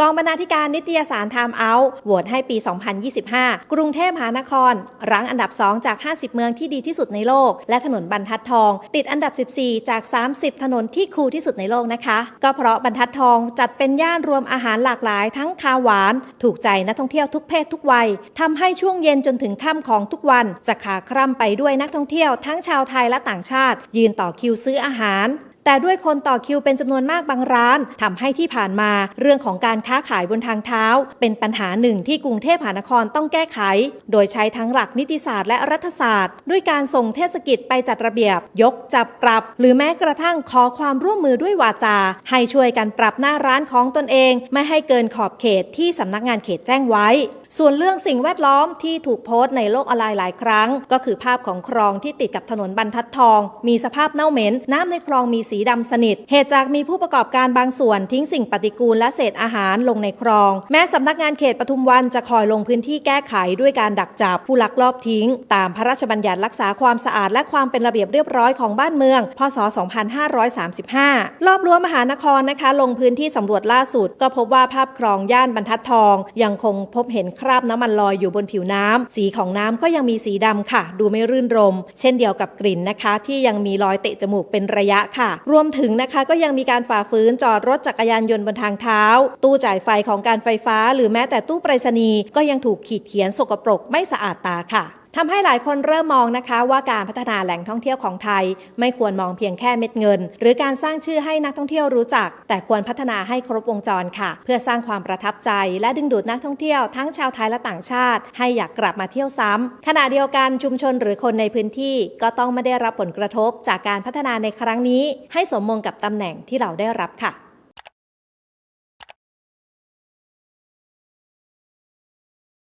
กองบรรณาธิการนิตยสาร Time Out โหวตให้ปี 2025 กรุงเทพมหานคร รั้งอันดับ 2 จาก 50 เมืองที่ดีที่สุดในโลก และถนนบรรทัดทอง ติดอันดับ 14 จาก 30 ถนนที่คูลที่สุดในโลกนะคะ ก็เพราะบรรทัดทองจัดเป็นย่านรวมอาหารหลากหลาย ทั้งคาหวาน ถูกใจนักท่องเที่ยวทุกเพศทุกวัยทำให้ช่วงเย็นจนถึงค่ำของทุกวันจะขาคร่ำไปด้วยนักท่องเที่ยวทั้งชาวไทยและต่างชาติ ยืนต่อคิวซื้ออาหาร แต่ด้วยคนต่อคิวเป็นจำนวนมากบางร้านทำให้ที่ผ่านมาเรื่องของการค้าขายบนทางเท้า เป็นปัญหาหนึ่งที่กรุงเทพมหานครต้องแก้ไข โดยใช้ทั้งหลักนิติศาสตร์และรัฐศาสตร์ ด้วยการส่งเทศกิจไปจัดระเบียบ ยกจับปรับ หรือแม้กระทั่งขอความร่วมมือด้วยวาจา ให้ช่วยกันปรับหน้าร้านของตนเอง ไม่ให้เกินขอบเขตที่สำนักงานเขตแจ้งไว้ส่วนเรื่องสิ่งแวดล้อมที่ถูกโพสต์ในโลกออนไลน์หลายครั้ง ก็คือภาพของคลองที่ติดกับถนนบรรทัดทอง มีสภาพเน่าเหม็น น้ำในคลองมีสีดำสนิท เหตุจากมีผู้ประกอบการบางส่วนทิ้งสิ่งปฏิกูลและเศษอาหารลงในคลอง แม้สำนักงานเขตปทุมวันจะคอยลงพื้นที่แก้ไขด้วยการดักจับผู้ลักลอบทิ้ง ตามพระราชบัญญัติรักษาความสะอาดและความเป็นระเบียบเรียบร้อยของบ้านเมือง พศ 2535 รอบรั้วมหานครนะคะ ลงพื้นที่สำรวจล่าสุด ก็พบว่าภาพคลองย่านบรรทัดทอง ยังคงพบเห็นคราบน้ำมันลอยอยู่บนผิวน้ำสีของน้ำก็ยังมีสีดำค่ะ ดูไม่รื่นรม เช่นเดียวกับกลิ่นนะคะ ที่ยังมีรอยเตะจมูกเป็นระยะค่ะ รวมถึงนะคะก็ยังมีการฝ่าฝืนจอดรถจักรยานยนต์บนทางเท้า ตู้จ่ายไฟของการไฟฟ้า หรือแม้แต่ตู้ไปรษณีย์ก็ยังถูกขีดเขียนสกปรกไม่สะอาดตาค่ะ ทำให้หลายคนเริ่มมองนะคะว่าการพัฒนาแหล่งท่องเที่ยวของไทย ไม่ควรมองเพียงแค่เม็ดเงิน หรือการสร้างชื่อให้นักท่องเที่ยวรู้จัก แต่ควรพัฒนาให้ครบวงจรค่ะ เพื่อสร้างความประทับใจ และดึงดูดนักท่องเที่ยวทั้งชาวไทยและต่างชาติ ให้อยากกลับมาเที่ยวซ้ำขณะเดียวกันชุมชนหรือคนในพื้นที่ ก็ต้องไม่ได้รับผลกระทบจากการพัฒนาในครั้งนี้ ให้สมมงกับตำแหน่งที่เราได้รับค่ะ